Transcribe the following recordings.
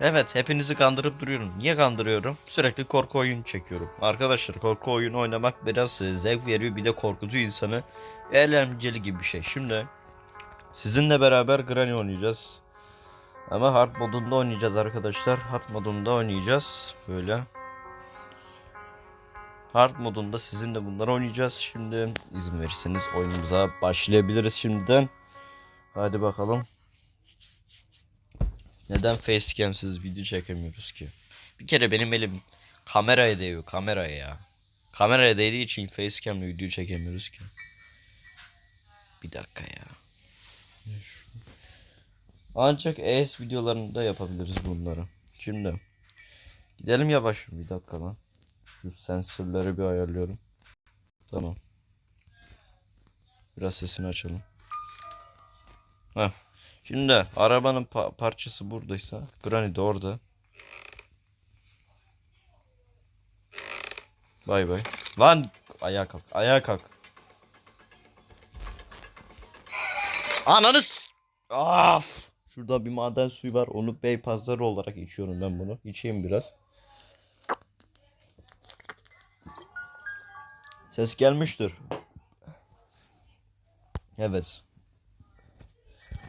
Evet hepinizi kandırıp duruyorum. Niye kandırıyorum? Sürekli korku oyun çekiyorum. Arkadaşlar korku oyunu oynamak biraz zevk veriyor bir de korkutuyor insanı. Eğlenceli gibi bir şey. Şimdi sizinle beraber Granny oynayacağız. Ama hard modunda oynayacağız arkadaşlar. Hard modunda oynayacağız. Böyle. Hard modunda sizinle bunları oynayacağız. Şimdi izin verirseniz oyunumuza başlayabiliriz şimdiden. Hadi bakalım. Neden facecam'siz video çekemiyoruz ki? Bir kere benim elim kameraya değiyor kameraya ya. Kameraya değdiği için facecam'le video çekemiyoruz ki. Bir dakika ya. Ancak ES videolarında yapabiliriz bunları. Şimdi gidelim yavaş bir dakika lan. Şu sensörleri bir ayarlıyorum. Tamam. Biraz sesini açalım. Heh. Şimdi arabanın pa- parçası buradaysa Granny de orada. Bay bay. Lan ayağa kalk. Ayağa kalk. Ananız. Af. Şurada bir maden suyu var. Onu bey pazarı olarak içiyorum ben bunu. İçeyim biraz. Ses gelmiştir. Evet.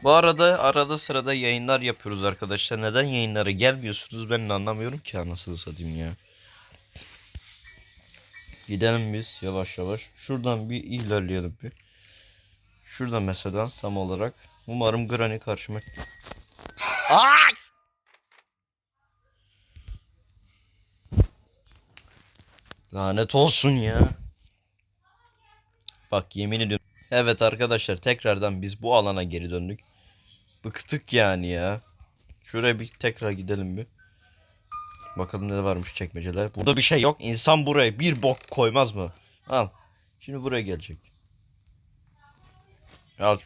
Bu arada arada sırada yayınlar yapıyoruz arkadaşlar. Neden yayınlara gelmiyorsunuz ben de anlamıyorum ki anasını satayım ya. Gidelim biz yavaş yavaş. Şuradan bir ilerleyelim bir. Şurada mesela tam olarak. Umarım Granny karşıma... Ay! Lanet olsun ya. Bak yemin ediyorum. Evet arkadaşlar tekrardan biz bu alana geri döndük. Bıktık yani ya. Şuraya bir tekrar gidelim bir. Bakalım ne varmış çekmeceler. Burada bir şey yok. İnsan buraya bir bok koymaz mı? Al. Şimdi buraya gelecek. Al.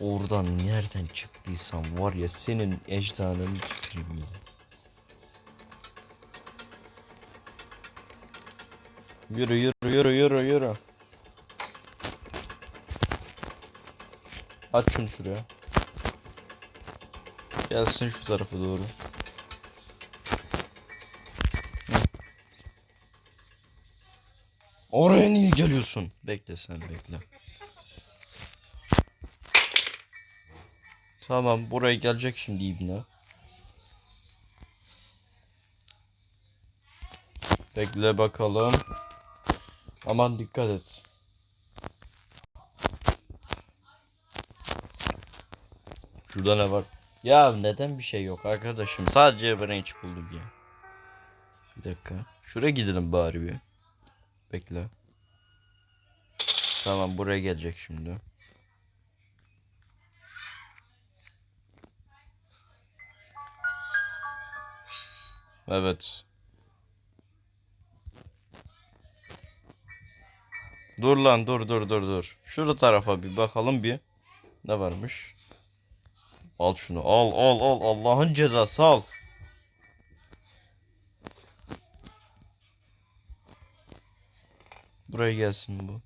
Oradan nereden çıktıysan var ya senin ecdanın tüküreyim ya. Yürü yürü yürü yürü yürü. Aç şunu şuraya. Gelsin şu tarafa doğru. Oraya niye geliyorsun? Bekle sen bekle. Tamam buraya gelecek şimdi ibne. Bekle bakalım. Aman dikkat et. Şurada ne var? Ya neden bir şey yok arkadaşım? Sadece branch buldum ya. Bir dakika. Şuraya gidelim bari bir. Bekle. Tamam buraya gelecek şimdi. Evet. Dur lan dur dur dur dur. Şurada tarafa bir bakalım bir. Ne varmış? Al şunu al al al Allah'ın cezası al. Buraya gelsin bu.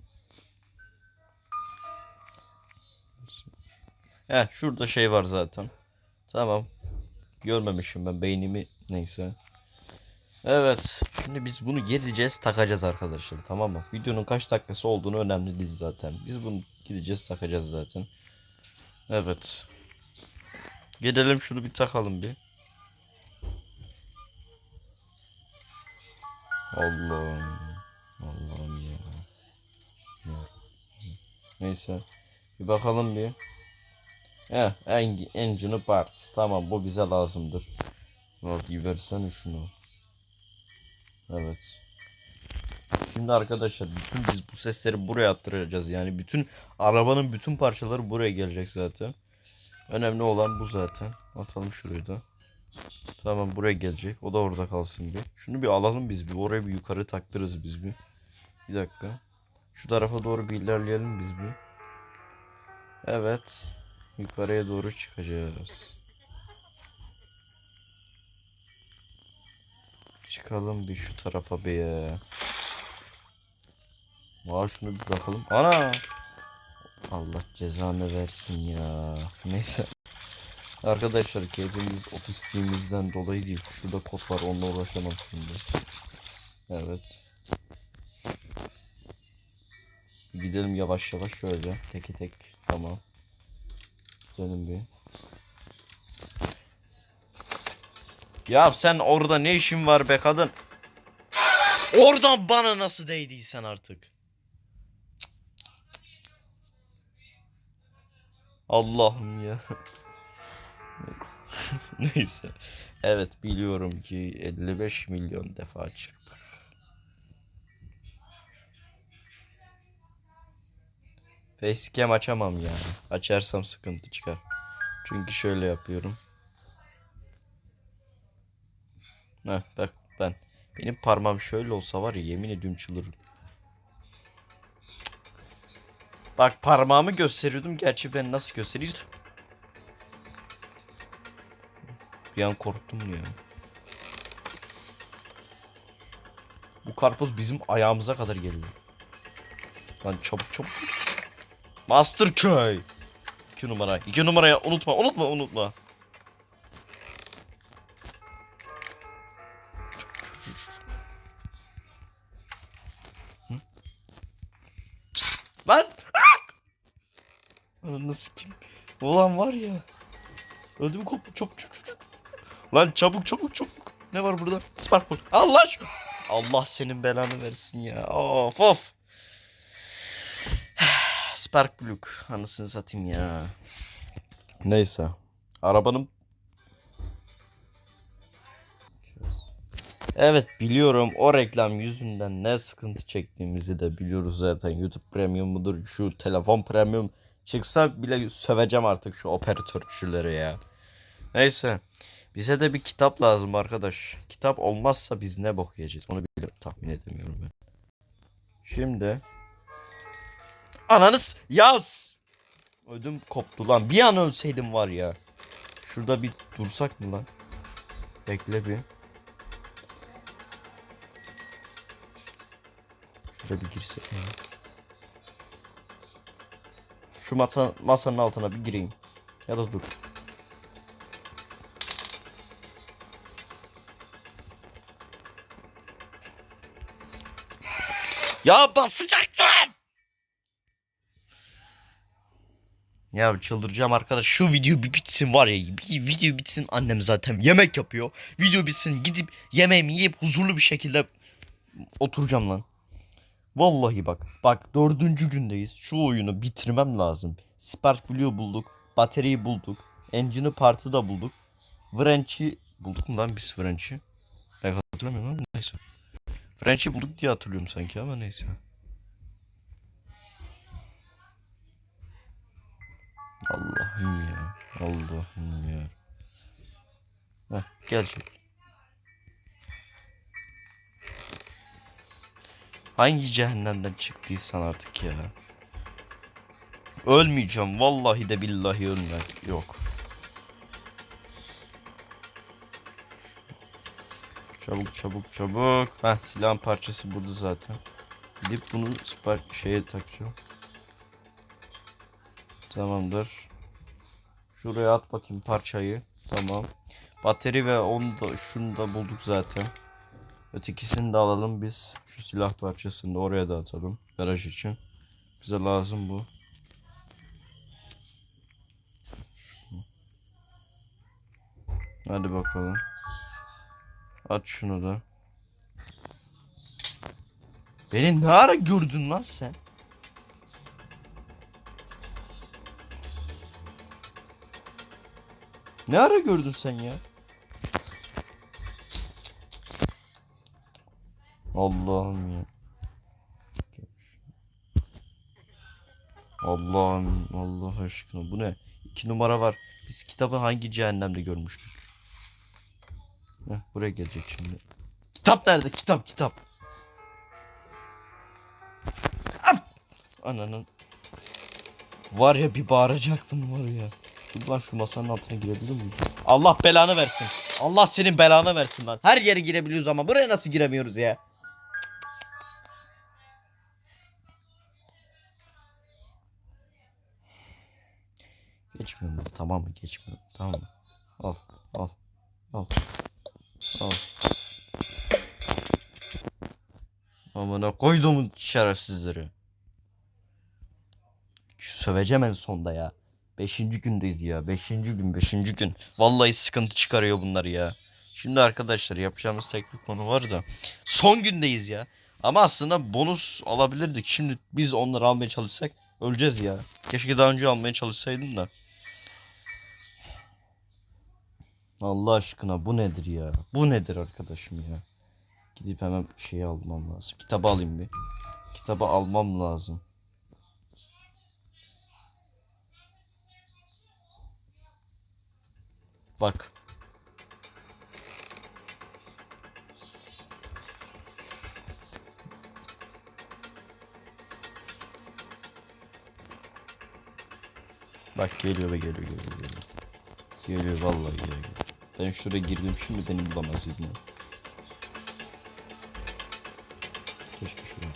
He şurada şey var zaten. Tamam. Görmemişim ben beynimi neyse. Evet. Şimdi biz bunu gideceğiz takacağız arkadaşlar tamam mı? Videonun kaç dakikası olduğunu önemli değil zaten. Biz bunu gideceğiz takacağız zaten. Evet. Gidelim şunu bir takalım bir. Allah'ım. Allah'ım ya. ya. Neyse. Bir bakalım bir. Eh, en, engine'ı part. Tamam bu bize lazımdır. Hadi versene şunu. Evet. Şimdi arkadaşlar bütün biz bu sesleri buraya attıracağız. Yani bütün arabanın bütün parçaları buraya gelecek zaten. Önemli olan bu zaten. Atalım şurayı da. Tamam buraya gelecek. O da orada kalsın bir. Şunu bir alalım biz bir. Oraya bir yukarı taktırırız biz bir. Bir dakika. Şu tarafa doğru bir ilerleyelim biz bir. Evet. Yukarıya doğru çıkacağız. Çıkalım bir şu tarafa bir ya. Var şunu bir bakalım. Ana! Allah cezanı versin ya. Neyse. Arkadaşlar keyfimiz otistiğimizden dolayı değil. Şurada kod var onunla uğraşamam şimdi. Evet. Gidelim yavaş yavaş şöyle. Teke tek. Tamam. Gidelim bir. Ya sen orada ne işin var be kadın? Oradan bana nasıl değdiysen artık. Allah'ım ya. Neyse. Evet biliyorum ki 55 milyon defa çıktı. Facecam açamam yani. Açarsam sıkıntı çıkar. Çünkü şöyle yapıyorum. Heh, bak ben. Benim parmağım şöyle olsa var ya yemin ediyorum çıldırırım. Bak parmağımı gösteriyordum. Gerçi ben nasıl gösteriyordum? Bir an korktum ya. Bu karpuz bizim ayağımıza kadar geliyor. Lan çabuk çabuk. Master köy. 2 numara. 2 numaraya unutma unutma unutma. Lan! Ananı kim? Ulan var ya. Ödüm koptu. Çabuk çabuk çabuk. Lan çabuk çabuk çabuk. Ne var burada? Sparkle. Allah aşkına. Allah senin belanı versin ya. Of of. Spark Plug. Anasını satayım ya. Neyse. Arabanın Evet biliyorum o reklam yüzünden ne sıkıntı çektiğimizi de biliyoruz zaten. YouTube Premium mudur şu telefon Premium çıksa bile söveceğim artık şu operatörcüleri ya. Neyse. Bize de bir kitap lazım arkadaş. Kitap olmazsa biz ne bok onu bile tahmin edemiyorum ben. Şimdi. Ananız yaz. Ödüm koptu lan. Bir an ölseydim var ya. Şurada bir dursak mı lan? Bekle bir. Şuraya bir girsek? Şu masa, masanın altına bir gireyim. Ya da dur. Ya basacaktım. Ya çıldıracağım arkadaş. Şu video bir bitsin var ya. Bir video bitsin annem zaten yemek yapıyor. Video bitsin gidip yemeğimi yiyip huzurlu bir şekilde oturacağım lan. Vallahi bak. Bak dördüncü gündeyiz. Şu oyunu bitirmem lazım. Spark Blue bulduk. Bataryayı bulduk. Engine'ı partı da bulduk. Wrench'i bulduk mu lan biz Wrench'i? Ben hatırlamıyorum ama neyse. Wrench'i bulduk diye hatırlıyorum sanki ama neyse. Allah'ım ya. Allah'ım ya. Heh, gelecek. Hangi cehennemden çıktıysan artık ya. Ölmeyeceğim. Vallahi de billahi ölme. Yok. Çabuk çabuk çabuk. Heh silahın parçası burada zaten. Gidip bunu şeye takacağım. Tamamdır. Şuraya at bakayım parçayı. Tamam. Bateri ve onu da şunu da bulduk zaten. Ötekisini de alalım biz. Şu silah parçasını da oraya da atalım. Garaj için. Bize lazım bu. Hadi bakalım. At şunu da. Beni ne ara gördün lan sen? Ne ara gördün sen ya? Allah'ım ya. Allah'ım Allah aşkına bu ne? İki numara var. Biz kitabı hangi cehennemde görmüştük? Heh, buraya gelecek şimdi. Kitap nerede? Kitap kitap. Am! Ananın. Var ya bir bağıracaktım var ya. Dur lan şu masanın altına girebilir miyiz? Allah belanı versin. Allah senin belanı versin lan. Her yere girebiliyoruz ama buraya nasıl giremiyoruz ya? Geçmiyor mu? Tamam mı? Geçmiyor. Tamam mı? Al. Al. Al. Al. Amına koyduğumun şerefsizleri. Söveceğim en sonda ya. Beşinci gündeyiz ya. Beşinci gün, beşinci gün. Vallahi sıkıntı çıkarıyor bunlar ya. Şimdi arkadaşlar yapacağımız tek bir konu var da. Son gündeyiz ya. Ama aslında bonus alabilirdik. Şimdi biz onları almaya çalışsak öleceğiz ya. Keşke daha önce almaya çalışsaydım da. Allah aşkına bu nedir ya? Bu nedir arkadaşım ya? Gidip hemen şeyi almam lazım. Kitabı alayım bir. Kitabı almam lazım. Bak. Bak geliyor ve geliyor geliyor geliyor. Geliyor vallahi geliyor. Ben şuraya girdim şimdi beni bulamazsın. ya. Keşke şuraya.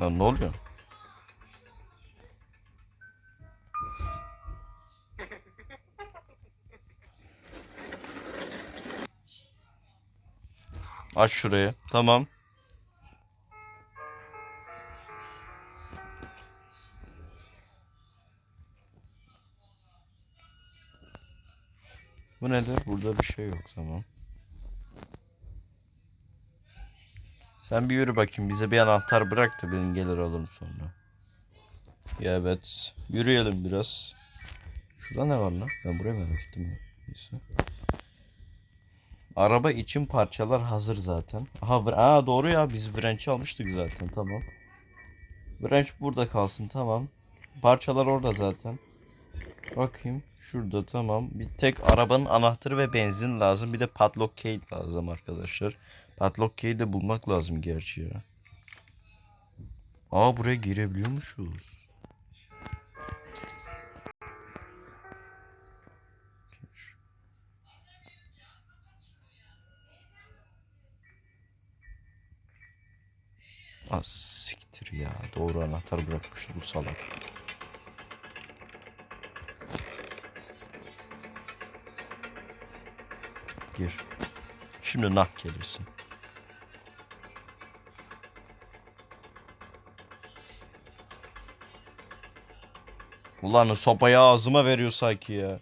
Lan ne oluyor? Aç şurayı. Tamam. Bu nedir? Burada bir şey yok. Tamam. Sen bir yürü bakayım. Bize bir anahtar bırak da ben gelir alırım sonra. Ya evet. Yürüyelim biraz. Şurada ne var lan? Ben buraya merak ettim. Neyse. Araba için parçalar hazır zaten. Aha, aa doğru ya biz wrench'i almıştık zaten tamam. Wrench burada kalsın tamam. Parçalar orada zaten. Bakayım şurada tamam. Bir tek arabanın anahtarı ve benzin lazım. Bir de padlock key lazım arkadaşlar. Padlock key'i de bulmak lazım gerçi ya. Aa buraya girebiliyormuşuz. Az siktir ya. Doğru anahtar bırakmış bu salak. Gir. Şimdi nah gelirsin. Ulan sopayı ağzıma veriyor sanki ya.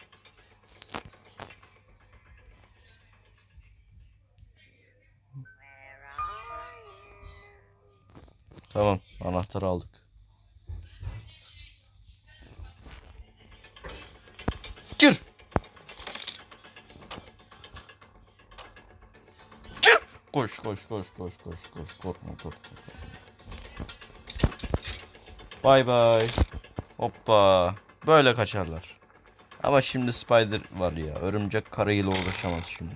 Tamam anahtarı aldık. Gir. Gir. Koş koş koş koş koş koş korkma korkma. Bay bay. Hoppa. Böyle kaçarlar. Ama şimdi Spider var ya. Örümcek karıyla uğraşamaz şimdi.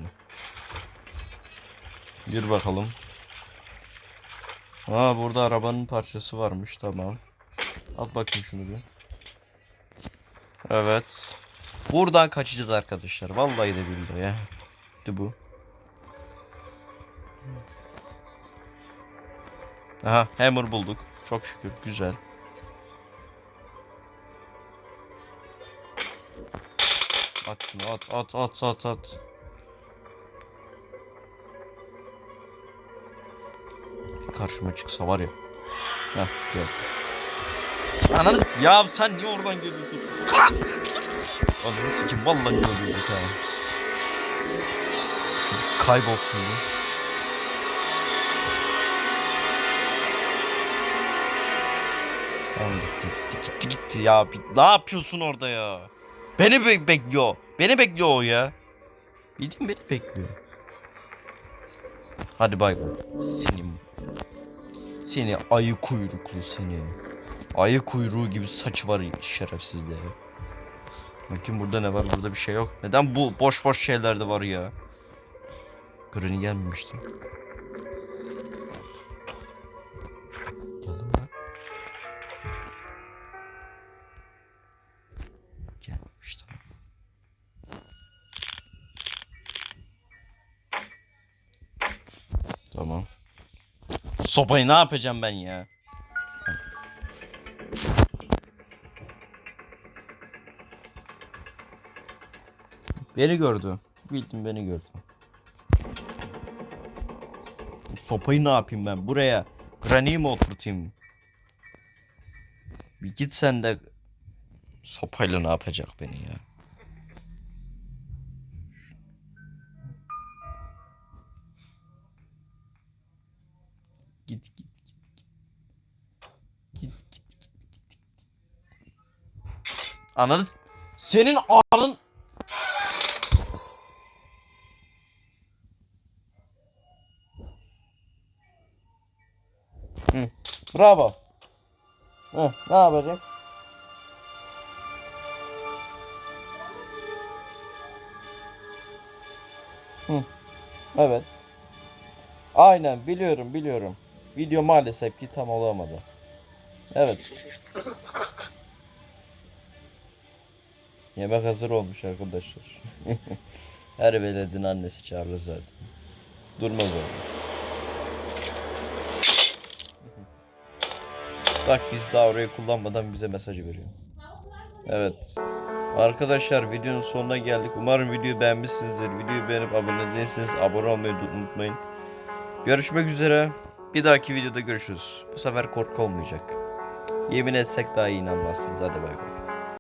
Yürü bakalım. Aa burada arabanın parçası varmış tamam. Al bakayım şunu bir. Evet. Buradan kaçacağız arkadaşlar. Vallahi de billahi ya. Gitti bu. Aha hammer bulduk. Çok şükür güzel. At şunu at at at at at. Karşıma çıksa var ya. Heh gel. Ananı ya sen niye oradan geliyorsun? Ananı sikim vallahi geliyordu ha. Kaybolsun bu. Tamam gitti gitti gitti gitti ya. Bir- Ne yapıyorsun orada ya? Beni be- bekliyor. Beni bekliyor o ya. Bildiğin beni bekliyor. Hadi bay bay. Senin seni ayı kuyruklu seni. Ayı kuyruğu gibi saç var şerefsizde. Bakayım burada ne var? Burada bir şey yok. Neden bu boş boş şeyler de var ya? Granny gelmemişti. Sopayı ne yapacağım ben ya? Beni gördü. Bildim beni gördü. Sopayı ne yapayım ben? Buraya graniyi mi oturtayım? Bir git sen de sopayla ne yapacak beni ya? Anladın? Senin anın Hı. Bravo. Hı, ne yapacak? Hı. Evet. Aynen biliyorum biliyorum. Video maalesef ki tam olamadı. Evet. Yemek hazır olmuş arkadaşlar. Her veledin annesi çağırır zaten. Durmaz orada. Bak biz daha orayı kullanmadan bize mesajı veriyor. Evet. Arkadaşlar videonun sonuna geldik. Umarım videoyu beğenmişsinizdir. Videoyu beğenip abone değilseniz abone olmayı unutmayın. Görüşmek üzere. Bir dahaki videoda görüşürüz. Bu sefer korku olmayacak. Yemin etsek daha iyi inanmazsınız. Hadi bay bay.